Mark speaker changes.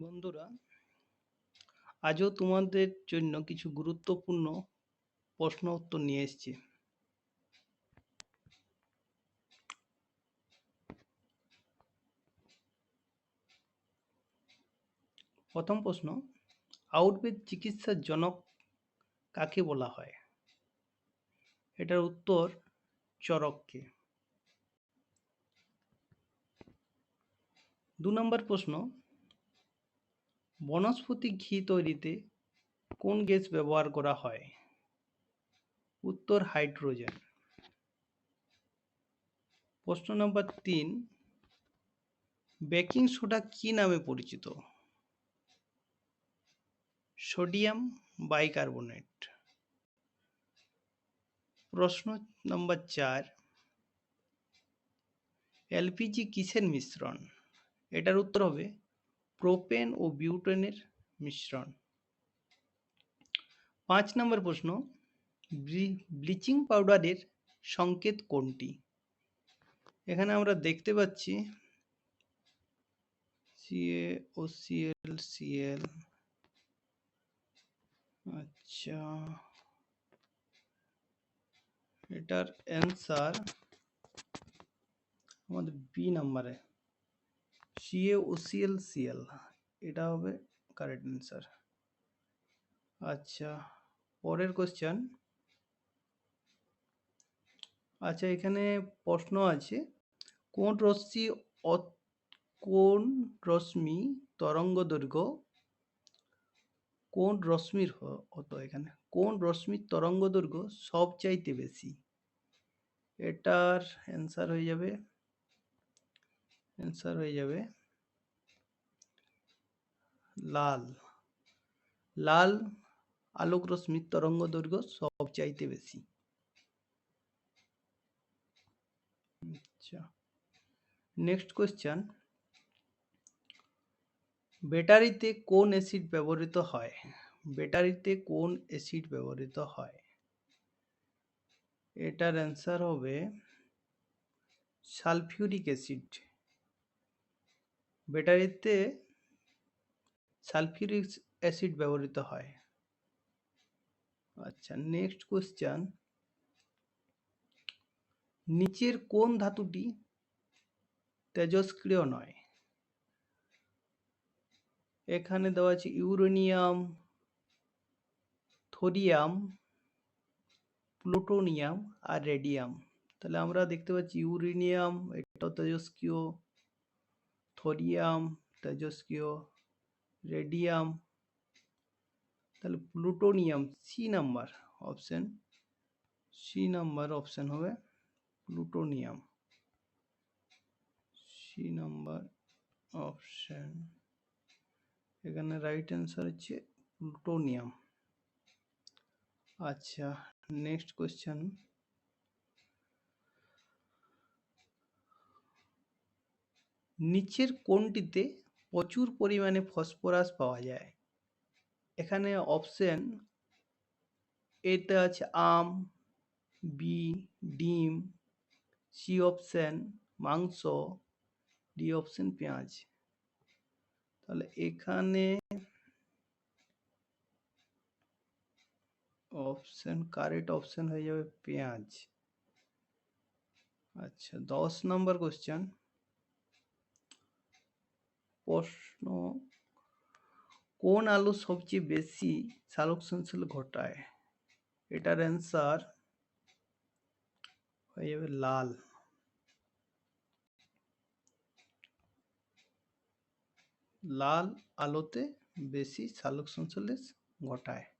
Speaker 1: বন্ধুরা, আজও তোমাদের জন্য কিছু গুরুত্বপূর্ণ প্রশ্ন উত্তর নিয়ে এসেছি। প্রথম প্রশ্ন আউটবেদ চিকিৎসার জনক কাকে বলা হয়? এটার উত্তর চরককে দু নম্বর প্রশ্ন বনস্পতি ঘি তৈরিতে কোন গ্যাস ব্যবহার করা হয়? উত্তর, হাইড্রোজেন। প্রশ্ন নম্বর তিন বেকিং সোডা কি নামে পরিচিত? সোডিয়াম বাইকার্বনেট প্রশ্ন নম্বর চার এলপিজি কিসের মিশ্রণ? এটার উত্তর হবে প্রোপেন ও বিউটেনের মিশ্রণ। পাঁচ নম্বর প্রশ্ন ব্লিচিং পাউডারের সংকেত কোনটি? এখানে আমরা দেখতে পাচ্ছি ও সিএল সিএল আচ্ছা এটার অ্যান্সার আমাদের বি নাম্বারে সিএল সিএল এটা হবে কারেক্ট অ্যান্সার আচ্ছা পরের কোশ্চেন আচ্ছা এখানে প্রশ্ন আছে, কোন রশ্মি কোন রশ্মি তরঙ্গ দৈর্ঘ্য? কোন রশ্মির হতো এখানে, কোন রশ্মির তরঙ্গ দৈর্ঘ্য সবচাইতে বেশি? এটার অ্যান্সার হয়ে যাবে অ্যান্সার হয়ে যাবে। লাল। লাল, আলোক রশ্মির তরঙ্গ দৈর্ঘ্য সবচাইতে বেশি। আচ্ছা। নেক্সট কোয়েশ্চেন ব্যাটারিতে কোন অ্যাসিড ব্যবহৃত হয়? ব্যাটারিতে কোন অ্যাসিড ব্যবহৃত হয়? এটার অ্যান্সার হবে সালফিউরিক অ্যাসিড ব্যাটারিতে সালফিউরিক অ্যাসিড ব্যবহৃত হয়। আচ্ছা নেক্সট কোশ্চেন নিচের কোন ধাতুটি তেজস্ক্রিয় নয়? এখানে দেওয়া আছে ইউরেনিয়াম, থোরিয়াম, প্লুটোনিয়াম আর রেডিয়াম। তাহলে আমরা দেখতে পাচ্ছি ইউরেনিয়াম, এটাও তেজস্ক্রিয়। থোরিয়াম তেজস্ক্রিয় রেডিয়াম তাহলে plutonium C number option C number option হবে প্লুটোনিয়াম সি নাম্বার অপশন এখানে রাইট অ্যান্সার হচ্ছে প্লুটোনিয়াম আচ্ছা নেক্সট কোয়েশ্চেন নিচের কোনটিতে প্রচুর পরিমাণে ফসফরাস পাওয়া যায়। এখানে অপশন এতে আছে আম বি ডিম সি অপশন মাংস ডি অপশন পেঁয়াজ। তাহলে এখানে অপশন কারেক্ট অপশন হয়ে যাবে পেঁয়াজ। আচ্ছা দশ নম্বর কোশ্চেন প্রশ্ন, কোন আলু সবচেয়ে বেশি সালোক সংশ্লেষ ঘটায়? এটার অ্যান্সার হয়ে যাবে লাল। লাল আলোতে বেশি সালোক সংশ্লেষ ঘটায়।